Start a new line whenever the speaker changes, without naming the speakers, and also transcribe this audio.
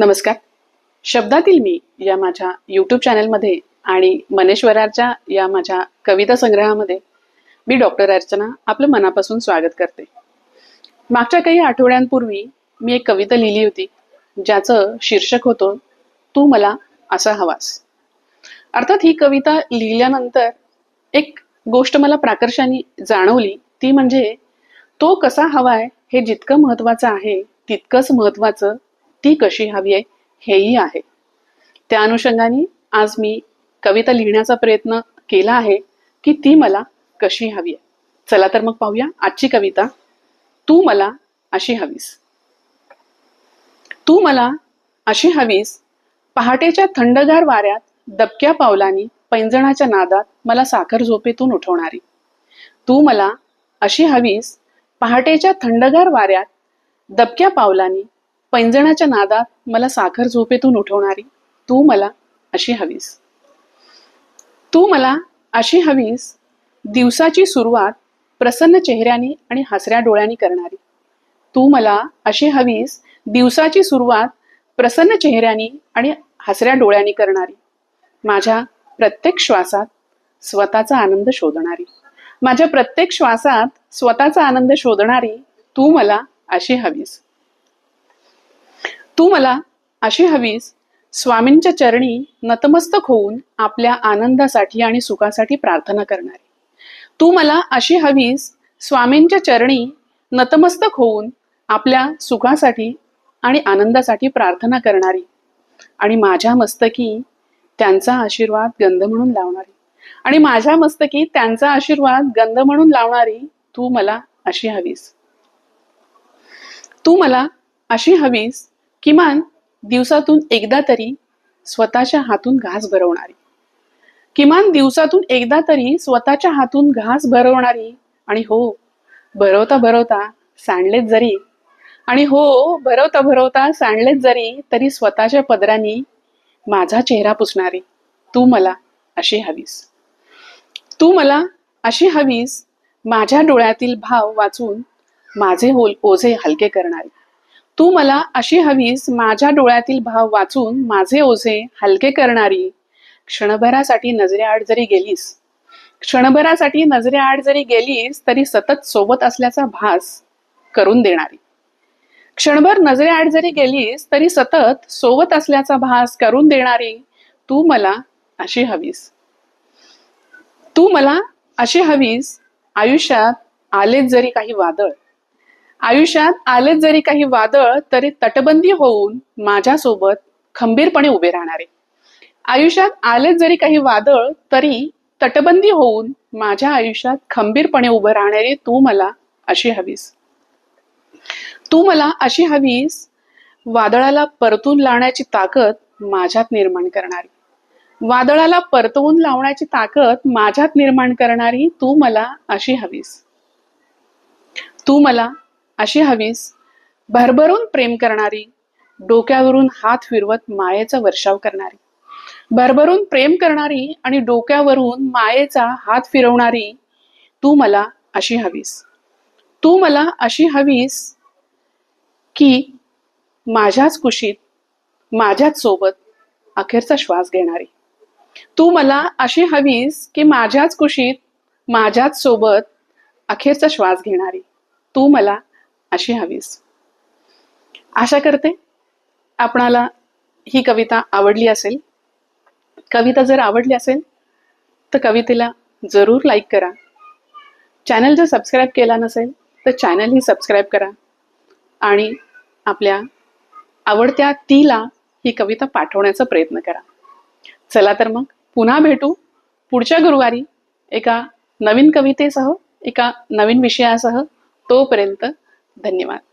नमस्कार. शब्दातील मी या माझ्या यूट्यूब चॅनलमध्ये आणि मनेश्वराच्या या माझ्या कविता संग्रहामध्ये मी डॉक्टर अर्चना आपलं मनापासून स्वागत करते. मागच्या काही आठवड्यांपूर्वी मी एक कविता लिहिली होती ज्याचं शीर्षक होतं तू मला असा हवास. अर्थात ही कविता लिहिल्यानंतर एक गोष्ट मला प्राकर्षाने जाणवली ती म्हणजे तो कसा हवाय हे जितकं महत्वाचं आहे तितकंच महत्वाचं ती कशी हवी आहे हेही आहे. त्या अनुषंगाने आज मी कविता लिहिण्याचा प्रयत्न केला आहे की ती मला कशी हवी आहे. चला तर मग पाहूया आजची कविता तू मला अशी हवीस. तू मला अशी हवीस पहाटेच्या थंडगार वाऱ्यात दबक्या पावलांनी पैंजणाच्या नादात मला साखर झोपेतून उठवणारी. तू मला अशी हवीस पहाटेच्या थंडगार वाऱ्यात दबक्या पावलांनी पैंजणाच्या नादात मला साखर झोपेतून उठवणारी तू मला अशी हवीस. तू मला अशी हवीस दिवसाची सुरुवात प्रसन्न चेहऱ्याने आणि हसऱ्या डोळ्यांनी करणारी. तू मला अशी हवीस दिवसाची सुरुवात प्रसन्न चेहऱ्याने आणि हसऱ्या डोळ्यांनी करणारी. माझ्या प्रत्येक श्वासात स्वतःचा आनंद शोधणारी. माझ्या प्रत्येक श्वासात स्वतःचा आनंद शोधणारी तू मला अशी हवीस. तू मला अशी हवीस स्वामींच्या चरणी नतमस्तक होऊन आपल्या आनंदासाठी आणि सुखासाठी प्रार्थना करणारी. तू मला अशी हवीस स्वामींच्या चरणी नतमस्तक होऊन आपल्या सुखासाठी आणि आनंदासाठी प्रार्थना करणारी आणि माझ्या मस्तकी त्यांचा आशीर्वाद गंध म्हणून लावणारी. आणि माझ्या मस्तकी त्यांचा आशीर्वाद गंध म्हणून लावणारी तू मला अशी हवीस. तू मला अशी हवीस किमान दिवसातून एकदा तरी स्वतःच्या हातून घास भरवणारी. किमान दिवसातून एकदा तरी स्वतःच्या हातून घास भरवणारी आणि हो भरवता भरवता सांडलेत जरी आणि हो भरवता भरवता सांडलेत जरी तरी स्वतःच्या पदरांनी माझा चेहरा पुसणारी. तू मला अशी हवीस. तू मला अशी हवीस माझ्या डोळ्यातील भाव वाचून माझे होल ओझे हलके करणारी. तू मला अशी हवीस माझ्या डोळ्यातील भाव वाचून माझे ओझे हलके करणारी. क्षणभरासाठी नजरेआड जरी गेलीस क्षणभरासाठी नजरेआड जरी गेलीस तरी सतत सोबत असल्याचा भास करून देणारी. क्षणभर नजरेआड जरी गेलीस तरी सतत सोबत असल्याचा भास करून देणारी तू मला अशी हवीस. तू मला अशी हवीस आयुष्यात आलेच जरी काही वादळ आयुष्यात आलेच जरी काही वादळ तरी तटबंदी होऊन माझ्यासोबत खंबीरपणे उभे राहणारे. आयुष्यात आलेच जरी काही वादळ तरी तटबंदी होऊन माझ्या आयुष्यात खंबीरपणे उभं राहणारे तू मला अशी हवीस. तू मला अशी हवीस वादळाला परतून लावण्याची ताकद माझ्यात निर्माण करणारी. वादळाला परतवून लावण्याची ताकद माझ्यात निर्माण करणारी तू मला अशी हवीस. तू मला अशी हवीस? भरभरून प्रेम करणारी डोक्यावरून हात फिरवत मायेचा वर्षाव करणारी. भरभरून प्रेम करणारी आणि डोक्यावरून मायेचा हात फिरवणारी तू मला अशी हवीस. तू मला अशी हवीस की माझ्याच कुशीत माझ्याच सोबत अखेरचा श्वास घेणारी. तू मला अशी हवीस की माझ्याच कुशीत माझ्याच सोबत अखेरचा श्वास घेणारी. तू मला अशी हवीस. आशा करते आपणाला ही कविता आवडली असेल. कविता जर आवडली असेल तर कवितेला जरूर लाईक करा. चॅनल जर सबस्क्राईब केला नसेल तर चॅनलही सबस्क्राईब करा. आणि आपल्या आवडत्या तीला ही कविता पाठवण्याचा प्रयत्न करा. चला तर मग पुन्हा भेटू पुढच्या गुरुवारी एका नवीन कवितेसह एका नवीन विषयासह तोपर्यंत धन्यवाद.